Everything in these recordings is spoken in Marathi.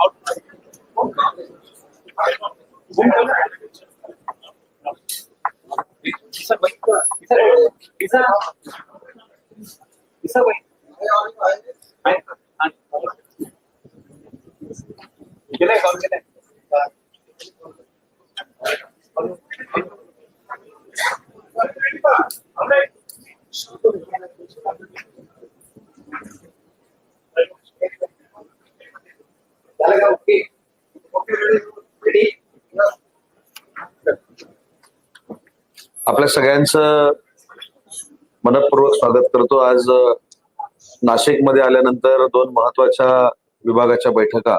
आउट आपल्या सगळ्यांचं मनपूर्वक स्वागत करतो. आज नाशिकमध्ये आल्यानंतर दोन महत्त्वाच्या विभागाच्या बैठका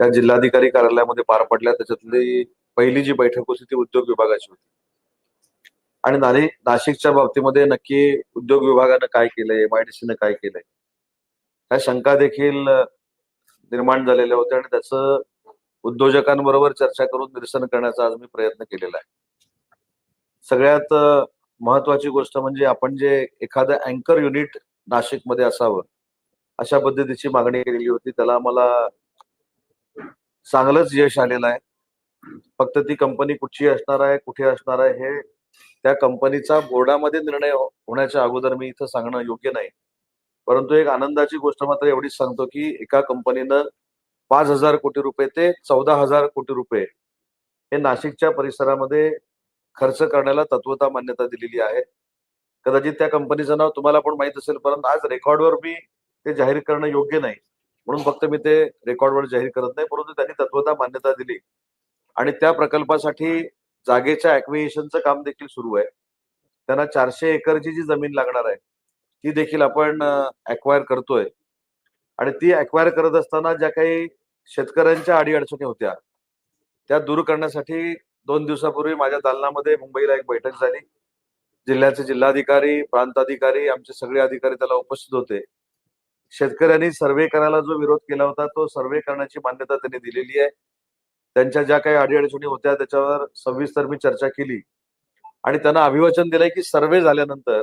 त्या जिल्हाधिकारी कार्यालयामध्ये पार पडल्या. त्याच्यातली पहिली जी बैठक होती ती उद्योग विभागाची होती. आणि नाशिकच्या बाबतीमध्ये नक्की उद्योग विभागानं काय केलंय एमआयडीसीनं काय केलंय ह्या शंका देखील निर्माण झालेल्या होत्या आणि त्याचं उद्योजकांबरोबर चर्चा करून निरसन करण्याचा आज मी प्रयत्न केलेला आहे. सगळ्यात महत्वाची गोष्ट म्हणजे आपण जे एखादं अँकर युनिट नाशिकमध्ये असावं अशा पद्धतीची मागणी केलेली होती. त्याला मला चांगलंच यश आलेलं आहे. फक्त ती कंपनी कुठची असणार आहे कुठे असणार आहे हे त्या कंपनीचा बोर्डामध्ये निर्णय हो-, होण्याच्या अगोदर मी इथं सांगणं योग्य नाही. परंतु एक आनंदाची गोष्ट मात्र एवढीच सांगतो की एका कंपनीनं पाच हजार कोटी रुपये ते चौदा हजार कोटी रुपये हे नाशिकच्या परिसरामध्ये खर्च करण्याला तत्वता मान्यता दिलेली आहे. कदाचित त्या कंपनीचं नाव तुम्हाला पण माहीत असेल परंतु आज रेकॉर्डवर मी ते जाहीर करणं योग्य नाही. म्हणून फक्त मी ते रेकॉर्डवर जाहीर करत नाही परंतु त्यांनी तत्वता मान्यता दिली. आणि त्या प्रकल्पासाठी जागेच्या ऍक्विएशनचं काम देखील सुरू आहे. त्यांना चारशे एकरची जी जमीन लागणार आहे ती देखील आपण अक्वायर करतोय. आणि ती अक्वायर करत असताना ज्या काही शेतकऱ्यांच्या अडीअडचणी होत्या त्या दूर करण्यासाठी दोन दिवसापूर्वी माझ्या दालनामध्ये मुंबईला एक बैठक झाली. जिल्ह्याचे जिल्हाधिकारी प्रांताधिकारी आमचे सगळे अधिकारी त्याला उपस्थित होते. शेतकऱ्यांनी सर्वे करायला जो विरोध केला होता तो सर्वे करण्याची मान्यता त्यांनी दिलेली आहे. त्यांच्या ज्या काही अडीअडचणी होत्या त्याच्यावर सविस्तर मी चर्चा केली. आणि त्यांना अभिवाचन दिलंय की सर्वे झाल्यानंतर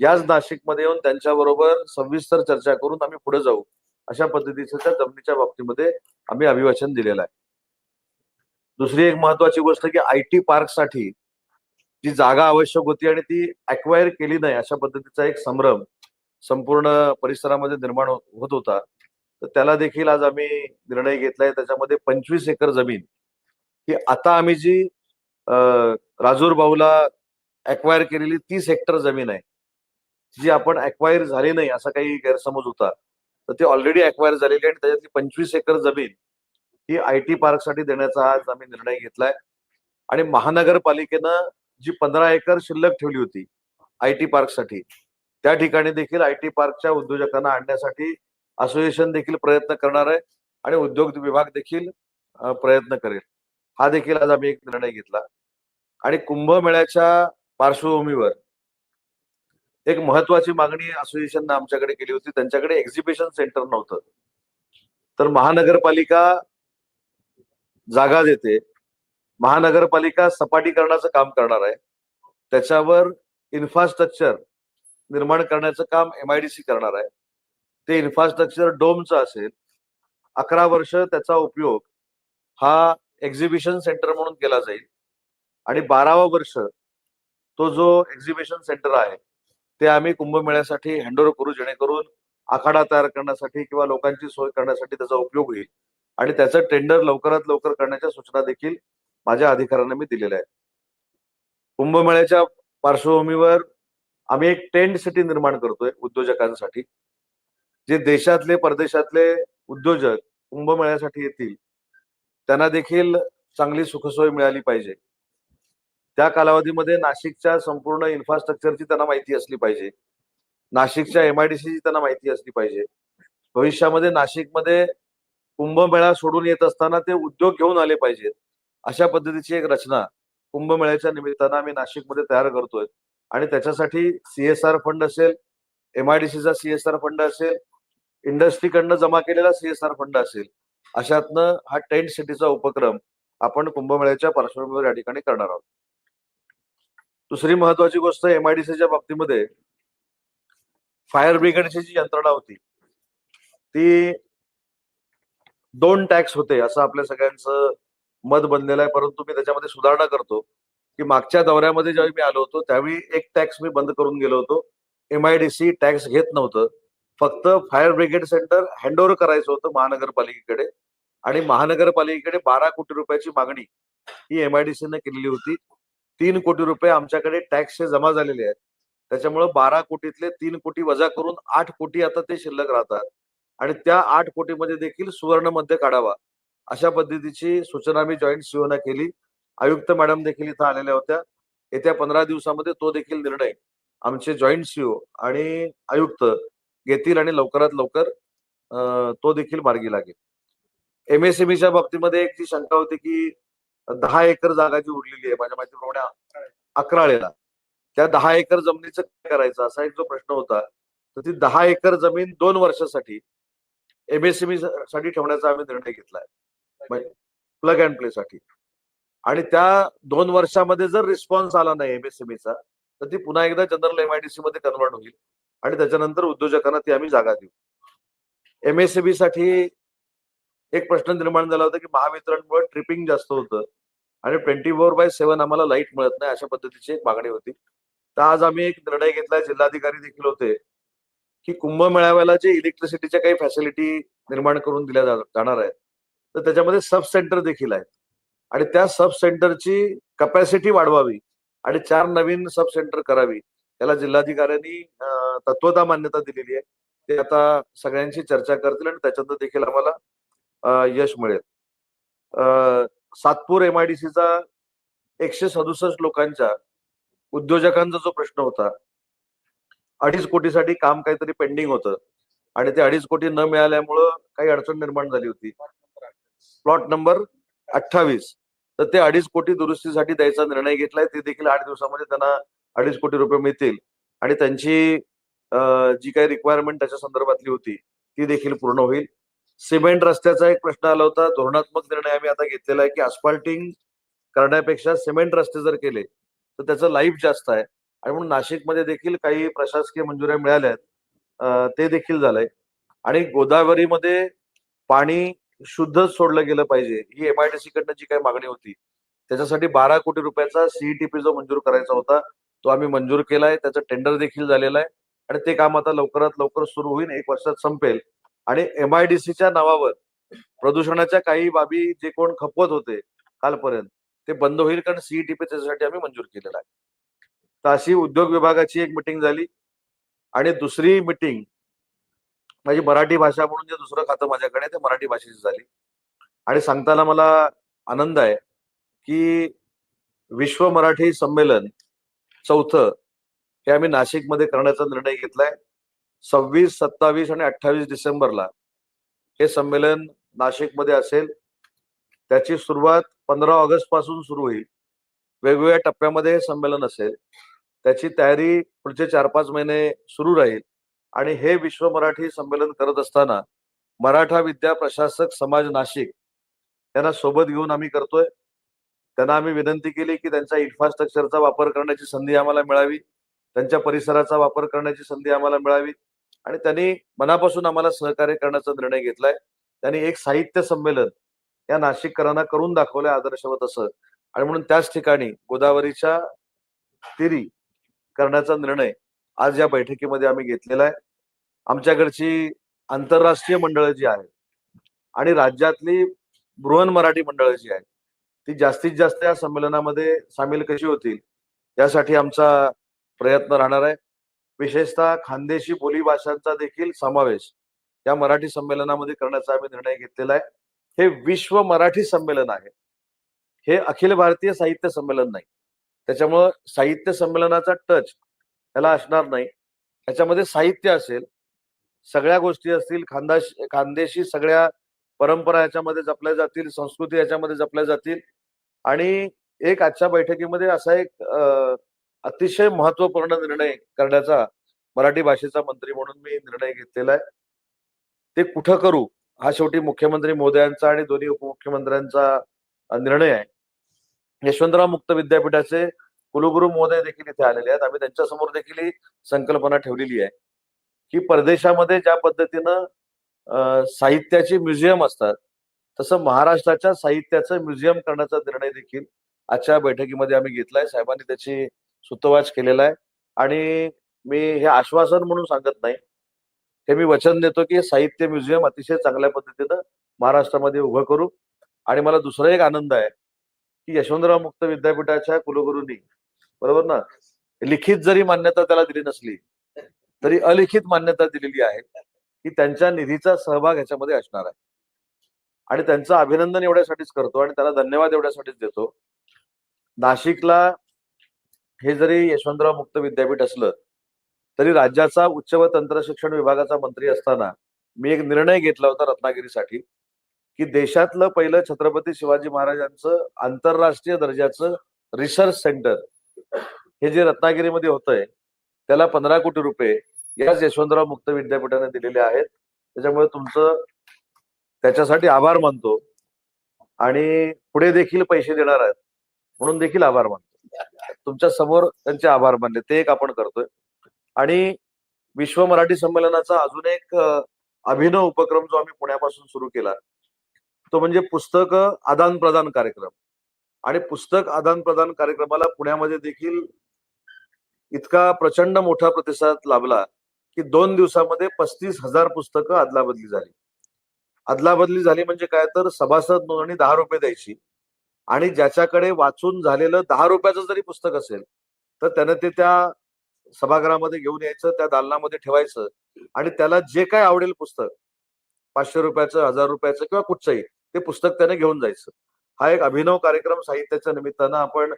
याच नाशिकमध्ये येऊन त्यांच्याबरोबर सविस्तर चर्चा करून आम्ही पुढे जाऊ. अशा पद्धतीच्या त्या जमिनीच्या बाबतीमध्ये आम्ही अभिवाचन दिलेलं आहे. दुसरी एक महत्वाची गोष्ट की आय टी पार्कसाठी जी जागा आवश्यक होती आणि ती अक्वायर केली नाही अशा पद्धतीचा एक संभ्रम संपूर्ण परिसरामध्ये निर्माण हो-, होत होता. तर त्याला देखील आज आम्ही निर्णय घेतलाय. त्याच्यामध्ये पंचवीस एकर जमीन ही आता आम्ही जी अं, राजूर भाऊला अक्वायर केलेली तीस हेक्टर जमीन आहे जी आपण अक्वायर झाली नाही असा काही गैरसमज होता. तर ती ऑलरेडी अक्वायर झालेली आहे आणि त्याच्यातली पंचवीस एकर जमीन ही आय टी पार्कसाठी देण्याचा आज आम्ही निर्णय घेतलाय. आणि महानगरपालिकेनं जी पंधरा एकर शिल्लक ठेवली होती आय टी पार्कसाठी त्या ठिकाणी देखील आय टी पार्कच्या उद्योजकांना आणण्यासाठी असोसिएशन देखील प्रयत्न करणार आहे आणि उद्योग विभाग देखील प्रयत्न करेल. हा देखील आज आम्ही एक निर्णय घेतला. आणि कुंभमेळ्याच्या पार्श्वभूमीवर एक महत्वाची मागणी असोसिएशननं आमच्याकडे केली होती. त्यांच्याकडे एक्झिबिशन सेंटर नव्हतं. तर महानगरपालिका जागा देते. महानगरपालिका सपाटीकरणाचं काम करणार आहे. त्याच्यावर इन्फ्रास्ट्रक्चर निर्माण करण्याचं काम एमआयडीसी करणार आहे. ते इन्फ्रास्ट्रक्चर डोमचं असेल अकरा वर्ष त्याचा उपयोग हा एक्झिबिशन सेंटर म्हणून केला जाईल. आणि बारावा वर्ष तो जो एक्झिबिशन सेंटर आहे ते आम्ही कुंभमेळ्यासाठी हँडओव्हर करू जेणेकरून आखाडा तयार करण्यासाठी किंवा लोकांची सोय करण्यासाठी त्याचा उपयोग होईल. आणि त्याचं टेंडर लवकरात लवकर करण्याच्या सूचना देखील माझ्या अधिकाऱ्यांना मी दिलेल्या आहेत. कुंभमेळ्याच्या पार्श्वभूमीवर आम्ही एक टेंट सिटी निर्माण करतोय उद्योजकांसाठी जे देशातले परदेशातले उद्योजक कुंभमेळ्यासाठी येतील त्यांना देखील चांगली सुखसोय मिळाली पाहिजे. त्या कालावधीमध्ये नाशिकच्या संपूर्ण इन्फ्रास्ट्रक्चरची त्यांना माहिती असली पाहिजे. नाशिकच्या एमआयडीसीची त्यांना माहिती असली पाहिजे. भविष्यामध्ये नाशिकमध्ये कुंभमेळा सोडून येत असताना ते उद्योग घेऊन आले पाहिजेत. अशा पद्धतीची एक रचना कुंभमेळ्याच्या निमित्तानं आम्ही नाशिकमध्ये तयार करतोय. आणि त्याच्यासाठी सीएसआर फंड असेल एमआयडीसीचा सीएसआर फंड असेल इंडस्ट्रीकडनं जमा केलेला सीएसआर फंड असेल अशातनं हा टेंट सिटीचा उपक्रम आपण कुंभमेळ्याच्या पार्श्वभूमीवर या ठिकाणी करणार आहोत. दुसरी महत्वाची गोष्ट एमआयडीसीच्या बाबतीमध्ये फायर ब्रिगेडची जी यंत्रणा होती ती दोन टॅक्स होते असं आपल्या सगळ्यांचं मत बनलेलं आहे. परंतु मी त्याच्यामध्ये सुधारणा करतो की मागच्या दौऱ्यामध्ये ज्यावेळी मी आलो होतो त्यावेळी एक टॅक्स मी बंद करून गेलो होतो. एमआयडीसी टॅक्स घेत नव्हतं. फक्त फायर ब्रिगेड सेंटर हँडओव्हर करायचं होतं महानगरपालिकेकडे. आणि महानगरपालिकेकडे बारा कोटी रुपयाची मागणी ही एमआयडीसीने केलेली होती. तीन कोटी रुपये आमच्याकडे टॅक्सचे जमा झालेले आहेत. त्याच्यामुळे बारा कोटीतले तीन कोटी वजा करून आठ कोटी आता ते शिल्लक राहतात. आणि त्या आठ कोटीमध्ये देखील सुवर्ण मध्य काढावा. अशा पद्धतीची सूचना मी जॉईंट सीओना केली. आयुक्त मॅडम देखील इथं आलेल्या होत्या. येत्या पंधरा दिवसामध्ये तो देखील निर्णय आमचे जॉईंट सीओ आणि आयुक्त घेतील आणि लवकरात लवकर तो देखील मार्गी लागेल. एमएसएमईच्या बाबतीमध्ये एक ती शंका होती की दहा एकर जागा जी उरलेली आहे माझ्या माहितीप्रमाणे अकराळेला त्या दहा एकर जमिनीचं काय करायचं असा एक जो प्रश्न होता तर ती दहा एकर जमीन दोन वर्षासाठी एमएसएमई साठी ठेवण्याचा आम्ही निर्णय घेतलाय. प्लग अँड प्ले साठी. आणि त्या दोन वर्षामध्ये जर रिस्पॉन्स आला नाही एमएसएमईचा तर ती पुन्हा एकदा जनरल एमआयडीसी मध्ये कन्वर्ट होईल. आणि त्याच्यानंतर उद्योजकांना ती आम्ही जागा देऊ. एमएसएमई साठी एक प्रश्न निर्माण झाला होता की महावितरणमुळे ट्रिपिंग जास्त होतं. आणि ट्वेंटी फोर बाय सेव्हन आम्हाला लाइट मिळत नाही अशा पद्धतीची एक मागणी होती. तर आज आम्ही एक निर्णय घेतलाय जिल्हाधिकारी देखील होते. की कुंभमेळाव्याला जे इलेक्ट्रिसिटीच्या काही फॅसिलिटी निर्माण करून दिल्या जा- जाणार आहेत तर त्याच्यामध्ये सब सेंटर देखील आहेत. आणि त्या सब सेंटरची कपॅसिटी वाढवावी आणि चार नवीन सब सेंटर करावी त्याला जिल्हाधिकाऱ्यांनी तत्वता मान्यता दिलेली आहे. ते आता सगळ्यांशी चर्चा करतील आणि त्याच्यातनं देखील आम्हाला यश मिळेल. अं, सातपूर एमआयडीसीचा एकशे सदुसष्ट लोकांच्या उद्योजकांचा जो प्रश्न होता अडीच कोटीसाठी काम काहीतरी पेंडिंग होतं. आणि ते अडीच कोटी न मिळाल्यामुळं काही अडचण निर्माण झाली होती. प्लॉट नंबर अठ्ठावीस. तर ते अडीच कोटी दुरुस्तीसाठी द्यायचा निर्णय घेतलाय. ते देखील आठ दिवसामध्ये त्यांना अडीच कोटी रुपये मिळतील. आणि त्यांची जी काही रिक्वायरमेंट त्याच्या संदर्भातली होती ती देखील पूर्ण होईल. सिमेंट रस्त्याचा एक प्रश्न आला होता. धोरणात्मक निर्णय आम्ही आता घेतलेला आहे की अस्फाल्टिंग करण्यापेक्षा सिमेंट रस्ते जर केले तर त्याचं लाईफ जास्त आहे. आणि म्हणून नाशिकमध्ये देखील काही प्रशासकीय मंजुऱ्या मिळाल्या आहेत. ते देखील झालंय. आणि गोदावरीमध्ये पाणी शुद्ध सोडलं गेलं पाहिजे ही एमआयडीसी कडनं जी काही मागणी होती त्याच्यासाठी बारा कोटी रुपयाचा सीईटीपी जो मंजूर करायचा होता तो आम्ही मंजूर केलाय त्याचं टेंडर देखील झालेलं आहे. आणि ते काम आता लवकरात लवकर सुरू होईल एक वर्षात संपेल. आणि एमआयडीसीच्या नावावर प्रदूषणाच्या काही बाबी जे कोण खपवत होते कालपर्यंत ते बंद होईल कारण सीईटीपी त्याच्यासाठी आम्ही मंजूर केलेला आहे. तर अशी उद्योग विभागाची एक मिटिंग झाली. आणि दुसरी मिटिंग माझी म्हणजे मराठी भाषा म्हणून जे दुसरं खातं माझ्याकडे ते मराठी भाषेची झाली. आणि सांगताना मला आनंद आहे की विश्व मराठी संमेलन चौथं हे आम्ही नाशिकमध्ये करण्याचा निर्णय घेतलाय. सव्वीस सत्तावीस आणि अठ्ठावीस डिसेंबरला हे संमेलन नाशिकमध्ये असेल. त्याची सुरुवात पंधरा ऑगस्टपासून सुरू होईल. वेगवेगळ्या टप्प्यामध्ये हे संमेलन असेल. त्याची तयारी पुढचे चार पाच महिने सुरू राहील. आणि हे विश्व मराठी संमेलन करत असताना मराठा विद्या प्रशासक समाज नाशिक यांना सोबत घेऊन आम्ही करतोय. त्यांना आम्ही विनंती केली की त्यांच्या इन्फ्रास्ट्रक्चरचा वापर करण्याची संधी आम्हाला मिळावी. त्यांच्या परिसराचा वापर करण्याची संधी आम्हाला मिळावी. आणि त्यांनी मनापासून आम्हाला सहकार्य करण्याचा निर्णय घेतलाय. त्यांनी एक साहित्य संमेलन या नाशिककरांना करून दाखवलंय आदर्शवत असं. आणि म्हणून त्याच ठिकाणी गोदावरीच्या तिरी करण्याचा निर्णय आज या बैठकीमध्ये आम्ही घेतलेला आहे. आमच्याकडची आंतरराष्ट्रीय मंडळं जी आहेत आणि राज्यातली बृहन मराठी मंडळं जी आहेत ती जास्तीत जास्त या संमेलनामध्ये सामील कशी होतील यासाठी आमचा प्रयत्न राहणार आहे. विशेषतः खानदेशी बोली भाषांचा देखील समावेश या मराठी संमेलनामध्ये करण्याचा आम्ही निर्णय घेतलेला आहे. हे विश्व मराठी संमेलन आहे. हे अखिल भारतीय साहित्य संमेलन नाही. त्याच्यामुळं साहित्य संमेलनाचा टच याला असणार नाही. याच्यामध्ये साहित्य असेल सगळ्या गोष्टी असतील खानदाश खानदेशी सगळ्या परंपरा याच्यामध्ये जपल्या जातील संस्कृती याच्यामध्ये जपल्या जातील आणि एक आजच्या बैठकीमध्ये असा एक अतिशय महत्त्वपूर्ण निर्णय करण्याचा मराठी भाषेचा मंत्री म्हणून मी निर्णय घेतलेला आहे. ते कुठं करू हा शेवटी मुख्यमंत्री मोदयांचा आणि दोन्ही उपमुख्यमंत्र्यांचा निर्णय आहे. यशवंतराव मुक्त विद्यापीठाचे कुलगुरू महोदय देखील इथे आलेले आहेत. आम्ही त्यांच्यासमोर देखील ही संकल्पना ठेवलेली आहे. की परदेशामध्ये ज्या पद्धतीनं अ, साहित्याची म्युझियम असतात तसं महाराष्ट्राच्या साहित्याचं म्युझियम करण्याचा निर्णय देखील आजच्या बैठकीमध्ये आम्ही घेतलाय. साहेबांनी त्याची सुतवाच केलेला आहे. आणि मी हे आश्वासन म्हणून सांगत नाही. हे मी वचन देतो की साहित्य म्युझियम अतिशय चांगल्या पद्धतीनं महाराष्ट्रामध्ये उभं करू. आणि मला दुसरा एक आनंद आहे. की यशवंतराव मुक्त विद्यापीठाच्या कुलगुरूंनी बरोबर ना? लिखित जरी मान्यता त्याला दिली नसली तरी अलिखित मान्यता दिलेली आहे की त्यांच्या निधीचा सहभाग ह्याच्यामध्ये असणार आहे. आणि त्यांचं अभिनंदन एवढ्यासाठीच करतो आणि त्याला धन्यवाद एवढ्यासाठीच देतो. नाशिकला हे जरी यशवंतराव मुक्त विद्यापीठ असलं तरी राज्याचा उच्च व तंत्र शिक्षण विभागाचा मंत्री असताना मी एक निर्णय घेतला होता रत्नागिरीसाठी. की देशातलं पहिलं छत्रपती शिवाजी महाराजांचं आंतरराष्ट्रीय दर्जाचं रिसर्च सेंटर हे जे रत्नागिरीमध्ये होतंय त्याला पंधरा कोटी रुपये याच यशवंतराव मुक्त विद्यापीठाने दिलेले आहेत. त्याच्यामुळे तुमचं त्याच्यासाठी आभार मानतो आणि पुढे देखील पैसे देणार आहेत. म्हणून देखील आभार मानतो. तुमच्यासमोर त्यांचे आभार मानले ते एक आपण करतोय. आणि विश्व मराठी संमेलनाचा अजून एक अभिनव उपक्रम जो आम्ही पुण्यापासून सुरू केला तो म्हणजे पुस्तक आदान प्रदान कार्यक्रम. आणि पुस्तक आदान प्रदान कार्यक्रमाला पुण्यामध्ये देखील इतका प्रचंड मोठा प्रतिसाद लाभला की दोन दिवसामध्ये पस्तीस हजार पुस्तकं अदलाबदली झाली. अदलाबदली झाली म्हणजे काय? तर सभासद नोंदणी दहा रुपये द्यायची आणि ज्याच्याकडे वाचून झालेलं दहा रुपयाचं जरी पुस्तक असेल तर त्यानं ते त्या सभागृहामध्ये घेऊन यायचं त्या दालनामध्ये ठेवायचं आणि त्याला जे काय आवडेल पुस्तक पाचशे रुपयाचं हजार रुपयाचं किंवा कुठचंही ते पुस्तक त्याने घेऊन जायचं. हा एक अभिनव कार्यक्रम साहित्याच्या निमित्तानं आपण